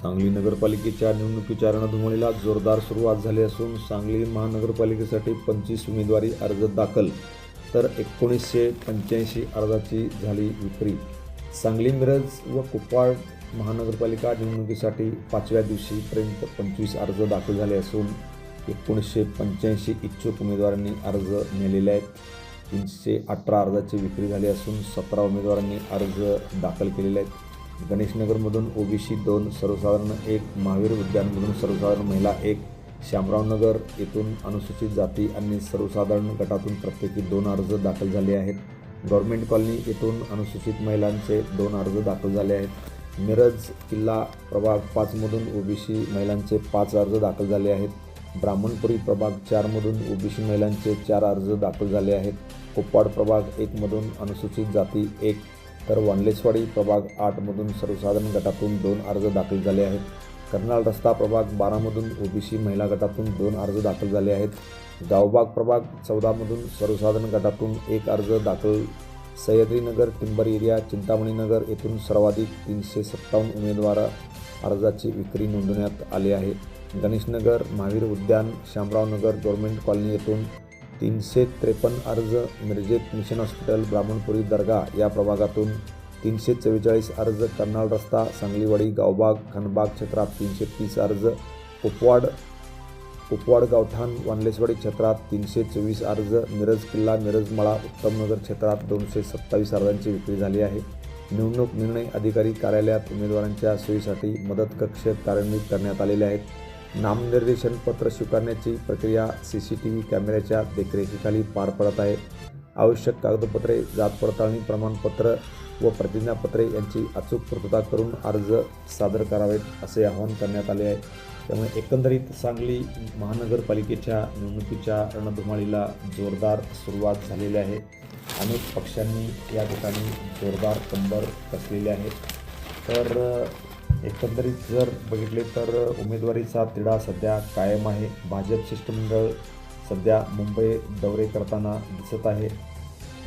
सांगली नगरपालिकेच्या निवडणुकीच्या रणधुमाळीला जोरदार सुरुवात झाली असून सांगली महानगरपालिकेसाठी पंचवीस उमेदवारी अर्ज दाखल तर एकोणीसशे पंच्याऐंशी अर्जाची झाली विक्री सांगली मिरज व कुपवाड महानगरपालिका निवडणुकीसाठी पाचव्या दिवशीपर्यंत पंचवीस अर्ज दाखल झाले असून एकोणीसशे पंच्याऐंशी इच्छुक उमेदवारांनी अर्ज नेलेले आहेत. तीनशे अठरा अर्जाची विक्री झाली असून सतरा उमेदवारांनी अर्ज दाखल केलेले आहेत. गणेशनगरमधून ओबीसी दोन सर्वसाधारण एक महावीर उद्यानमधून सर्वसाधारण महिला एक शामरावनगर येथून अनुसूचित जाती आणि सर्वसाधारण गटातून प्रत्येकी दोन अर्ज दाखल झाले आहेत. गव्हर्मेंट कॉलनी येथून अनुसूचित महिलांचे दोन अर्ज दाखल झाले आहेत. मिरज किल्ला प्रभाग पाचमधून ओबीसी महिलांचे पाच अर्ज दाखल झाले आहेत. ब्राह्मणपुरी प्रभाग चारमधून ओबीसी महिलांचे चार अर्ज दाखल झाले आहेत. कोप्पाड प्रभाग एकमधून अनुसूचित जाती एक तर वानलेसवाडी प्रभाग आठमधून सर्वसाधारण गटातून दोन अर्ज दाखल झाले आहेत. कर्नाल रस्ता प्रभाग बारामधून ओबीसी महिला गटातून दोन अर्ज दाखल झाले आहेत. गावबाग प्रभाग चौदामधून सर्वसाधारण गटातून एक अर्ज दाखल. सह्याद्रीनगर टिंबर एरिया चिंतामणीनगर येथून सर्वाधिक तीनशे सत्तावन्न उमेदवार अर्जाची विक्री नोंदवण्यात आली आहे. गणेशनगर महावीर उद्यान शामरावनगर गव्हर्मेंट कॉलनी येथून तीनशे त्रेपन्न अर्ज मिरजेत मिशन हॉस्पिटल ब्राह्मणपुरी दर्गा या प्रभागातून तीनशे चव्वेचाळीस अर्ज कर्नाळ रस्ता सांगलीवाडी गावबाग खनबाग क्षेत्रात तीनशे तीस अर्ज कुपवाड कुपवाड गावठाण वानलेसवाडी क्षेत्रात तीनशे चोवीस अर्ज मिरज किल्ला मिरजमळा उत्तमनगर क्षेत्रात दोनशे सत्तावीस अर्जांची विक्री झाली आहे. निवडणूक निर्णय अधिकारी कार्यालयात उमेदवारांच्या सोयीसाठी मदत कक्ष कार्यान्वित करण्यात आलेले आहेत. नामनिर्देशन पत्र स्वीकारण्याची प्रक्रिया सी सी टी व्ही कॅमेऱ्याच्या देखरेखीखाली पार पडत आहे. आवश्यक कागदपत्रे जात पडताळणी प्रमाणपत्र व प्रतिज्ञापत्रे यांची अचूक पूर्तता करून अर्ज सादर करावेत असे आवाहन करण्यात आले आहे. त्यामुळे एकंदरीत सांगली महानगरपालिकेच्या निवडणुकीच्या रणधुमाळीला जोरदार सुरुवात झालेली आहे. अनेक पक्षांनी या ठिकाणी जोरदार कंबर कसलेली आहे तर एकंदरीत जर बघितले तर उमेदवारीचा तिढा सध्या कायम आहे. भाजप शिष्टमंडळ सध्या मुंबई दौरे करताना दिसत आहे.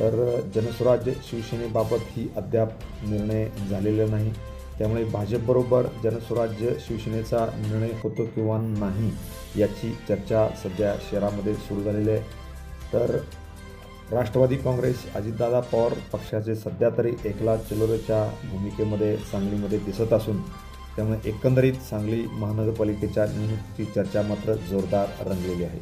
तर जनस्वराज्य शिवसेनेबाबत ही अद्याप निर्णय झालेला नाही. त्यामुळे भाजपबरोबर जनस्वराज्य शिवसेनेचा निर्णय होतो किंवा नाही याची चर्चा सध्या शहरामध्ये सुरू झालेली आहे. तर राष्ट्रवादी काँग्रेस अजितदादा पवार पक्षाचे सध्या तरी एकला चलोरेच्या भूमिकेमध्ये सांगलीमध्ये दिसत असून त्यामुळे एकंदरीत सांगली महानगरपालिकेच्या नियुक्तीची चर्चा मात्र जोरदार रंगलेली आहे.